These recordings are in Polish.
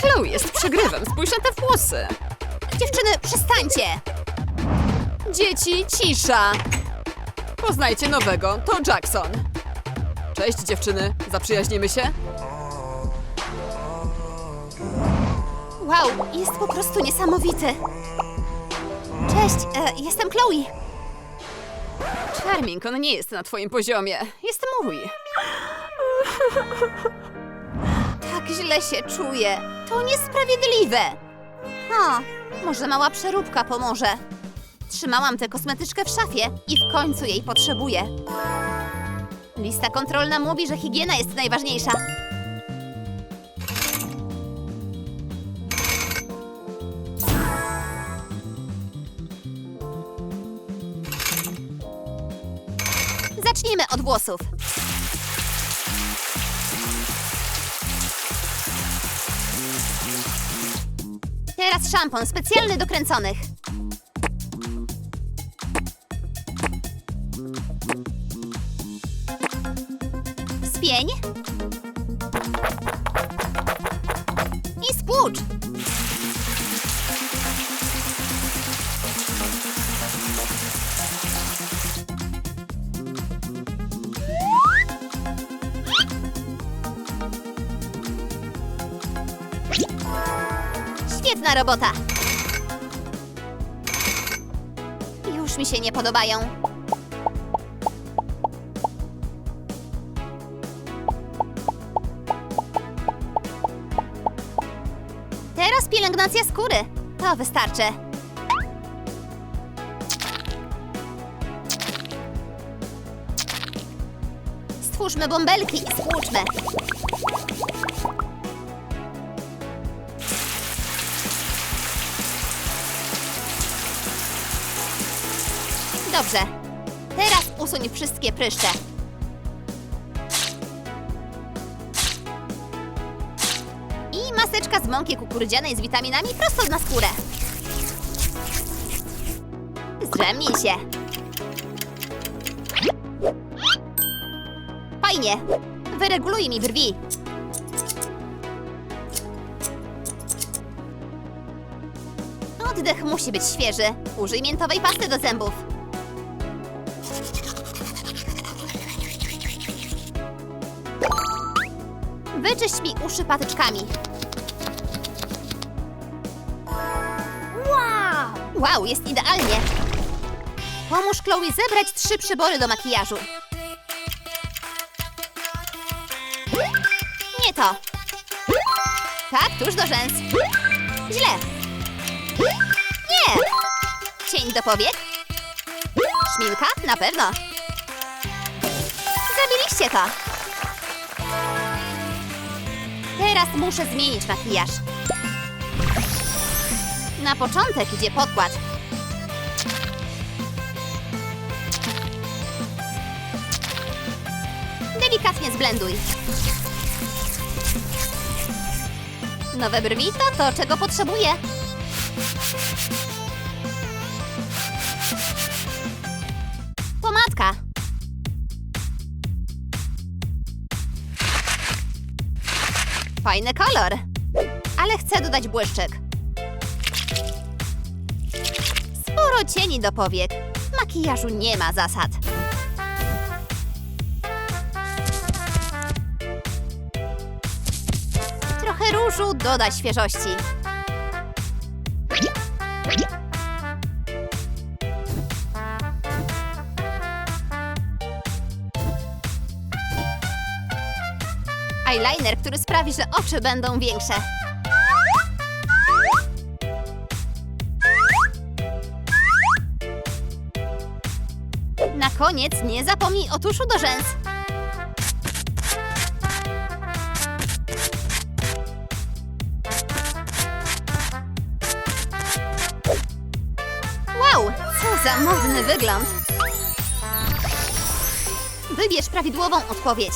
Chloe jest przegrywem, spójrz na te włosy. Dziewczyny, przestańcie! Dzieci, cisza! Poznajcie nowego, to Jackson. Cześć dziewczyny, zaprzyjaźnimy się? Wow, jest po prostu niesamowity. Cześć, e, jestem Chloe. Charming, on nie jest na twoim poziomie. Jest mój. Źle się czuję. To niesprawiedliwe. O, może mała przeróbka pomoże. Trzymałam tę kosmetyczkę w szafie i w końcu jej potrzebuję. Lista kontrolna mówi, że higiena jest najważniejsza. Zacznijmy od włosów. Teraz szampon specjalny do kręconych. Robota. Już mi się nie podobają. Teraz pielęgnacja skóry. To wystarczy. Stwórzmy bąbelki i spłuczmy. Dobrze. Teraz usuń wszystkie pryszcze. I maseczka z mąki kukurydzianej z witaminami prosto na skórę. Zdrzemnij się. Fajnie. Wyreguluj mi brwi. Oddech musi być świeży. Użyj miętowej pasty do zębów. Wyczyść mi uszy patyczkami. Wow! Wow, jest idealnie. Pomóż Chloe zebrać trzy przybory do makijażu. Nie to. Tak, tuż do rzęs. Źle. Nie! Cień do powiek? Szminka? Na pewno. Zabiliście to. Teraz muszę zmienić makijaż. Na początek idzie podkład. Delikatnie zblenduj. Nowe brwi to to, czego potrzebuję. Fajny kolor. Ale chcę dodać błyszczyk. Sporo cieni do powiek. Makijażu nie ma zasad. Trochę różu doda świeżości. Eyeliner, który sprawi, że oczy będą większe. Na koniec nie zapomnij o tuszu do rzęs. Wow, co za modny wygląd. Wybierz prawidłową odpowiedź.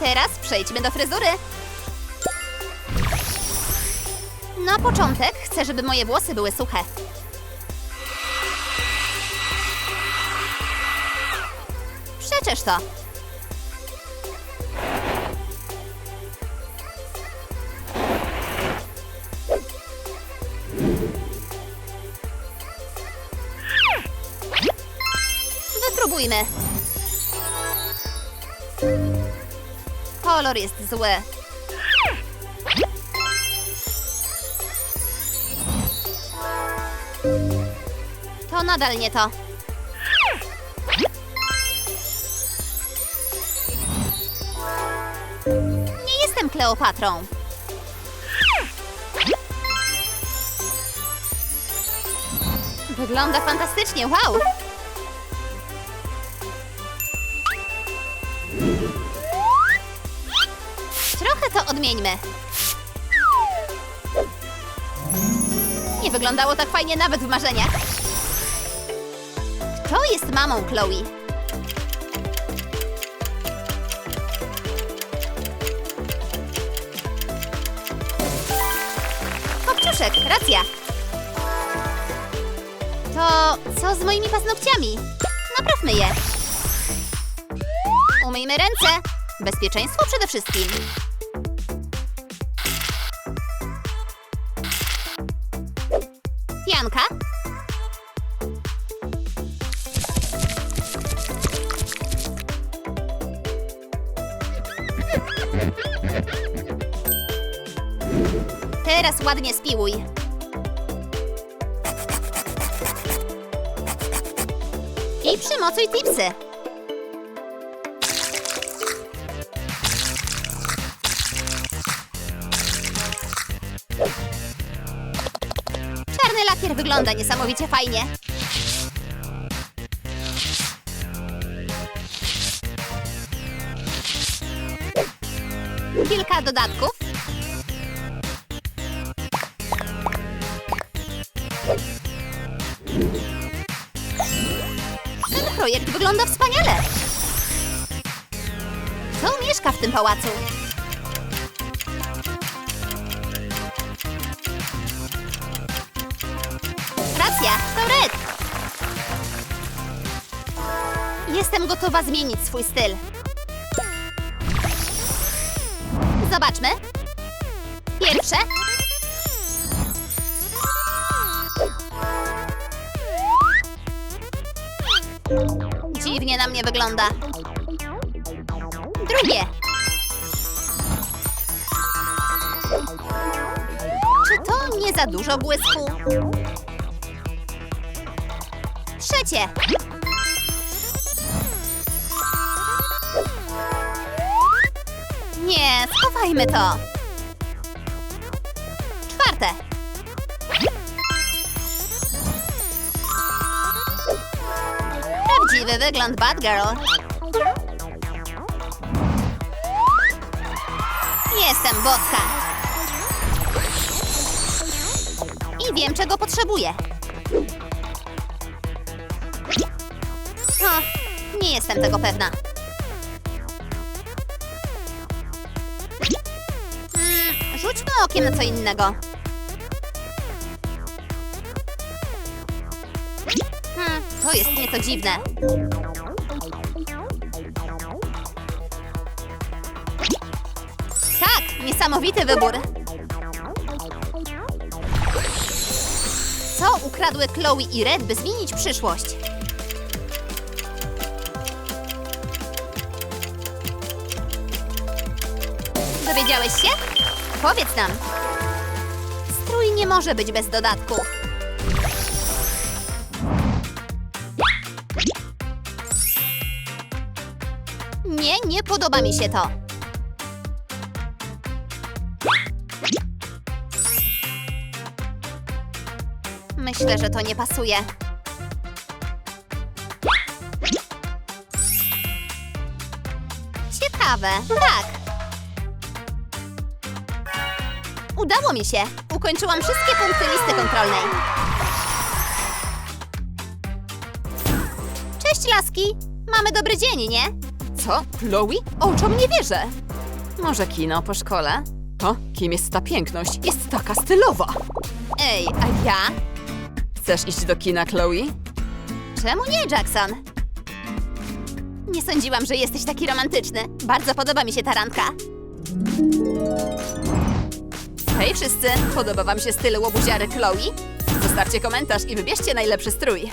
Teraz przejdźmy do fryzury. Na początek chcę żeby moje włosy były suche. Przecież to. Wypróbujmy. Kolor jest zły. To nadal nie to. Nie jestem Kleopatrą. Wygląda fantastycznie, wow! To odmieńmy. Nie wyglądało tak fajnie nawet w marzeniach. Kto jest mamą Chloe? Kopciuszek, racja. To co z moimi paznokciami? Naprawmy je. Umyjmy ręce. Bezpieczeństwo przede wszystkim. Pianka. Teraz ładnie spiłuj. I przymocuj tipsy. Wygląda niesamowicie fajnie. Kilka dodatków. Ten projekt wygląda wspaniale. Kto mieszka w tym pałacu? Jestem gotowa zmienić swój styl. Zobaczmy. Pierwsze. Dziwnie na mnie wygląda. Drugie. Czy to nie za dużo błysku? Trzecie. Nie, schowajmy to. Czwarte. Prawdziwy wygląd Batgirl. Jestem boska. I wiem, czego potrzebuję. O, nie jestem tego pewna. Rzućmy okiem na co innego. Hmm, to jest nieco dziwne. Tak, niesamowity wybór. Co ukradły Chloe i Red, by zmienić przyszłość? Dowiedziałeś się? Powiedz nam. Strój nie może być bez dodatku. Nie, nie podoba mi się to. Myślę, że to nie pasuje. Ciekawe, tak. Udało mi się. Ukończyłam wszystkie punkty listy kontrolnej. Cześć, laski. Mamy dobry dzień, nie? Co? Chloe? Oczom nie wierzę. Może kino po szkole? To, kim jest ta piękność? Jest taka stylowa. Ej, a ja? Chcesz iść do kina, Chloe? Czemu nie, Jackson? Nie sądziłam, że jesteś taki romantyczny. Bardzo podoba mi się ta randka. Hej wszyscy, podoba wam się styl łobuziary Chloe? Zostawcie komentarz i wybierzcie najlepszy strój.